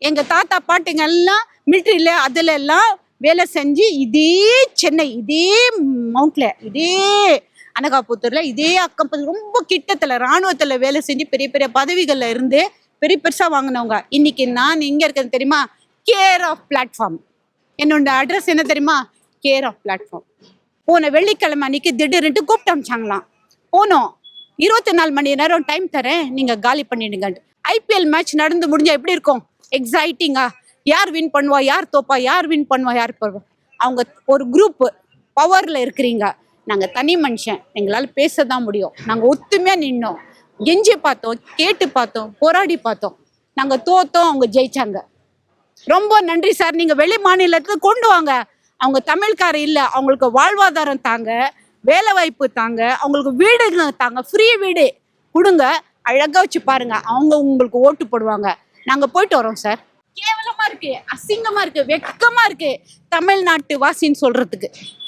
எங்க தாத்தா பாட்டுங்க எல்லாம் மிலிட்ரியில அதுல எல்லாம் வேலை செஞ்சு இதே சென்னை இதே மவுண்ட்ல இதே அனகாபுத்தூர்ல இதே அக்கம் ரொம்ப கிட்டத்துல ராணுவத்துல வேலை செஞ்சு பெரிய பெரிய பதவிகள்ல இருந்து பெரிய பெருசா வாங்கினவங்க. இன்னைக்கு நான் எங்க இருக்கேன் தெரியுமா? கேர் ஆஃப் பிளாட்ஃபார்ம் என்னோட அட்ரஸ் என்ன தெரியுமா? கேர் ஆஃப் பிளாட்ஃபார்ம் போன வெள்ளிக்கிழமை அன்னைக்கு திடீர்னுட்டு கூப்பிட்டு அமிச்சாங்களாம். போனோம். இருபத்தி நாலு மணி நேரம் டைம் தரேன். நீங்க காலி பண்ணிடுங்க ஐபிஎல் மேட்ச் நடந்து முடிஞ்சா எப்படி இருக்கும்? எக்ஸைட்டிங்கா யார் வின் பண்ணுவா? யார் தோப்பா? யார் வின் பண்ணுவா? யார் பண்ணுவா அவங்க ஒரு குரூப் பவர்ல இருக்கிறீங்க. நாங்க தனி மனுஷன். எங்களால் பேச தான் முடியும். நாங்க ஒத்துமையா நின்னோம். கெஞ்சி பார்த்தோம் கேட்டு பார்த்தோம் போராடி பார்த்தோம். நாங்க தோத்தோம் அவங்க ஜெயிச்சாங்க. ரொம்ப நன்றி சார் நீங்க வெளி மாநிலத்துக்கு கொண்டு வாங்க. அவங்க தமிழ்கார இல்லை. அவங்களுக்கு வாழ்வாதாரம் தாங்க வேலை வாய்ப்பு தாங்க அவங்களுக்கு வீடு தாங்க. ஃப்ரீ வீடு. கொடுங்க. அழகாக வச்சு பாருங்க. அவங்க உங்களுக்கு ஓட்டு போடுவாங்க. நாங்க போயிட்டு வரோம் சார். கேவலமா இருக்கு அசிங்கமா இருக்கு வெக்கமா இருக்கு தமிழ்நாட்டு வாசின்னு சொல்றதுக்கு.